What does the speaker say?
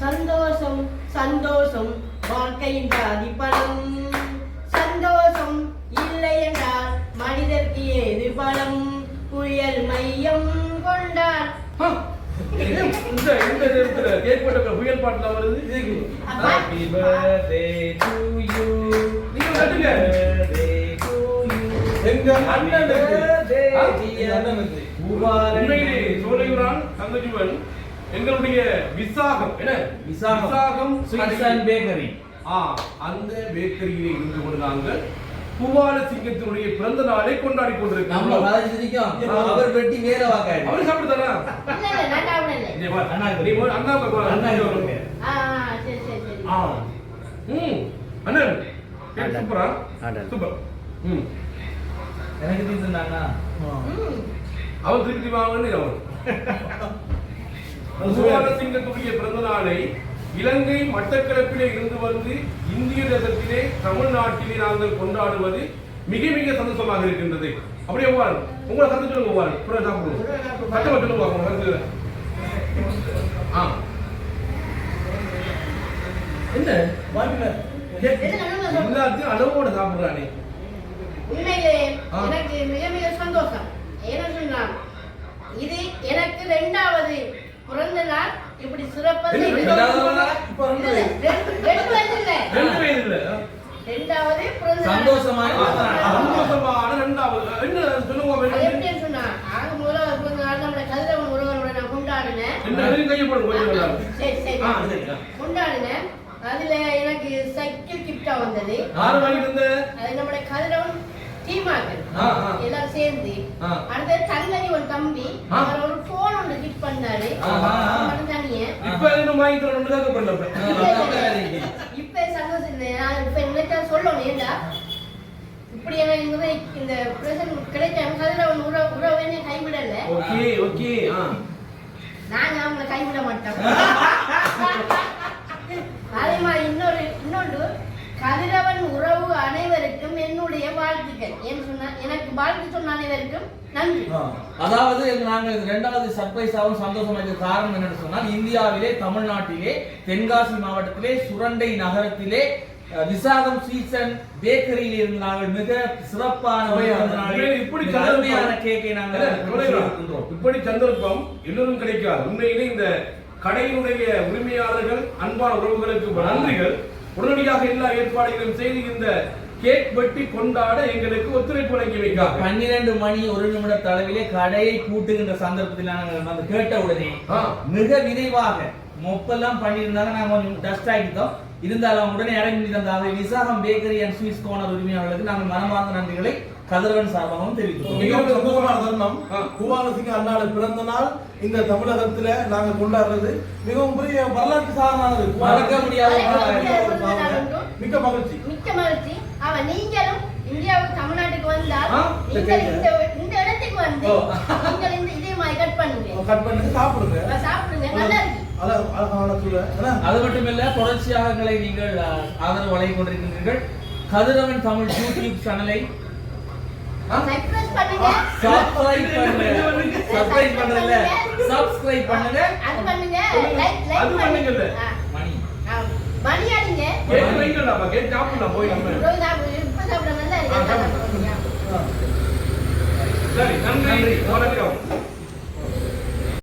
சந்தோஷம் சந்தோஷம் வாழ்க்கையின் பாதி பலம் சந்தோஷம் இல்லை என்றால் மனிதர்க்கு ஏது பலம்? புயல் மையம் கொண்டார் இந்த இந்த நேரத்துல கேக் போட்ட புயல் பாட்டுல வருது. நீங்க. எங்க அண்ணனுக்கு? அண்ணனுக்கு. உண்மையிலே சோலையூரான் தங்கஜீவன் எங்களுடைய விசாகம் என்ன விசாகம். and bakery. ஆ அந்த பேக்கரியிலே இருந்து கொண்டு நாங்கள் பூவால சிங்கத்தினுடைய பிறந்த நாளை கொண்டாடி நிக்கும். அவர் வெட்டி வேற வாக்காடு. அவரு சாப்பிடுதானா இல்ல இல்ல நான் சாப்பிடல இங்க பாரு. அண்ணாக்கு. நீ போய் அண்ணாவுக்கு வா. அண்ணா ஆ. ம். அண்ணன். சூப்பரா. சூப்பர் ம் எனக்கு தீர்த்துட்டாங்க ம். அவன் திருப்பி வாங்கன்னு அவன் சுவர்ணசிங்கத்துடைய பிறந்த நாளை இலங்கை மட்டக்களப்பிலே இருந்து வந்து இந்திய தேசத்திலே தமிழ்நாட்டிலே நாங்கள் கொண்டாடுவது மிக மிக சந்தோஷமாக இருக்கின்றது. அப்படியே வாரு உங்களை கத்து சொல்லுங்க வாரு புறம் சாப்பிடுவோம். கட்ட சொல்லுங்க உங்க கருத்து ஆ. என்ன? எல்லாத்தையும் அளவோட சாப்பிடுறானே. உண்மையிலே. எனக்கு மிக மிக சந்தோஷம். என்ன சொன்னா இது எனக்கு ரெண்டாவது பிறந்த நாள் இப்படி சிறப்பாக ரெண்டாவது. சந்தோஷமான. சந்தோஷமான ரெண்டாவது என்ன சொல்லுங்க எப்படின்னு சொன்னா ஆக முதல்ல பிறந்த நாள் கதிரவன் நான் கொண்டாடினேன். சரி சரி. கொண்டாடினேன் அதுல எனக்கு சைக்கிள் கிஃப்டா வந்தது அது நம்மளோட கதிரவன் ஆ. எல்லாரும் சேர்ந்து ஆ. அடுத்தது தங்கனி ஒரு தம்பி. அவர் ஒரு பண்ணாரு. தனியே இப்ப என்ன வாங்கி தரணும் தான் பண்ணல இப்ப சந்தோஷம் இப்ப நினைச்சா சொல்லணும்? ஏண்டா? இப்படி எனக்கு இந்த கிடைக்காம கதிரவன் உறவு உறவு என்ன கைவிடல. Okay okay. நாங்க அவங்கள கைவிட மாட்டோம். அதே மாதிரி இன்னொரு இன்னொன்று கதிரவன் உறவு அனைவருக்கும் என்னுடைய வாழ்த்துக்கள். எனக்கு வாழ்த்து சொன்ன அனைவருக்கும் நன்றி. அதாவது நாங்கள் இது ரெண்டாவது சர்ப்ரைஸாகவும் சந்தோஷமாக காரணம் என்னன்னு சொன்னால் இந்தியாவிலே தமிழ்நாட்டிலே தென்காசி மாவட்டத்திலே சுரண்டை நகரத்திலே விசாகம் சீசன் பேக்கரியில் இருந்து நாங்கள் மிக சிறப்பான இப்படி அருமையான கேக்கை நாங்கள் இப்படி சந்தர்ப்பம் எல்லோரும் கிடைக்காது. உண்மையிலே இந்த கடையினுடைய உரிமையாளர்கள் அன்பான உறவுகளுக்கு நன்றிகள். உடனடியாக எல்லா ஏற்பாடுகளையும் செய்து இந்த கேக் வெட்டி கொண்டாட எங்களுக்கு ஒத்துழைப்பு வழங்கி வைக்காங்க பன்னிரண்டு மணி ஒரு நிமிட அளவிலே கடையை பூட்டுகின்ற சந்தர்ப்பத்தில் நாங்கள் வந்து கேட்ட உடனே. மிக விரைவாக மொப்பெல்லாம் பண்ணியிருந்தாங்க நாங்க கொஞ்சம் டஸ்ட் ஆகிட்டோம். இருந்தாலும் உடனே இறங்கி தந்தாங்க Visakam bakery and sweets corner உரிமையாளர்களுக்கு நாங்கள் மனமார்ந்த நன்றிகளை கதிரவன் சார்பாகவும் தெரிவித்துள்ளோம் மிகவும் சந்தோஷமான தருணம். குமாரசிங்க அண்ணாட பிறந்த நாள் இந்த தமிழகத்துல நாங்க கொண்டாடுறது. மிகவும் பெரிய வரலாற்று சாதனானது மறக்க முடியாத. மிக்க மகிழ்ச்சி. மிக்க மகிழ்ச்சி. அவன் நீங்களும் இந்தியாவுக்கு தமிழ்நாட்டுக்கு வந்தால் இந்த இந்த இடத்துக்கு வந்து. நீங்கள் இந்த இதே மாதிரி கட் பண்ணுங்க. கட் பண்ணி சாப்பிடுங்க. சாப்பிடுங்க. நல்லா இருக்கு. அது மட்டுமில்ல தொடர்ச்சியாக எங்களை நீங்கள் ஆதரவு வழங்கிக் கொண்டிருக்கின்றீர்கள். கதிரவன் தமிழ் யூடியூப் சேனலை. சப்ஸ்கிரைப் பண்ணுங்க. சப்ஸ்கிரைப் பண்ணுங்க. சப்ஸ்கிரைப் பண்ணுங்க. அது பண்ணுங்க. Like like. மணி. மணி அடிங்க. போய் நம்ம இவ்வளவு சாப்பிடு இப்ப சாப்பிட நல்லா ஆ, இருக்கு சாப்பிடு. சரி நன்றி. வணக்கம்.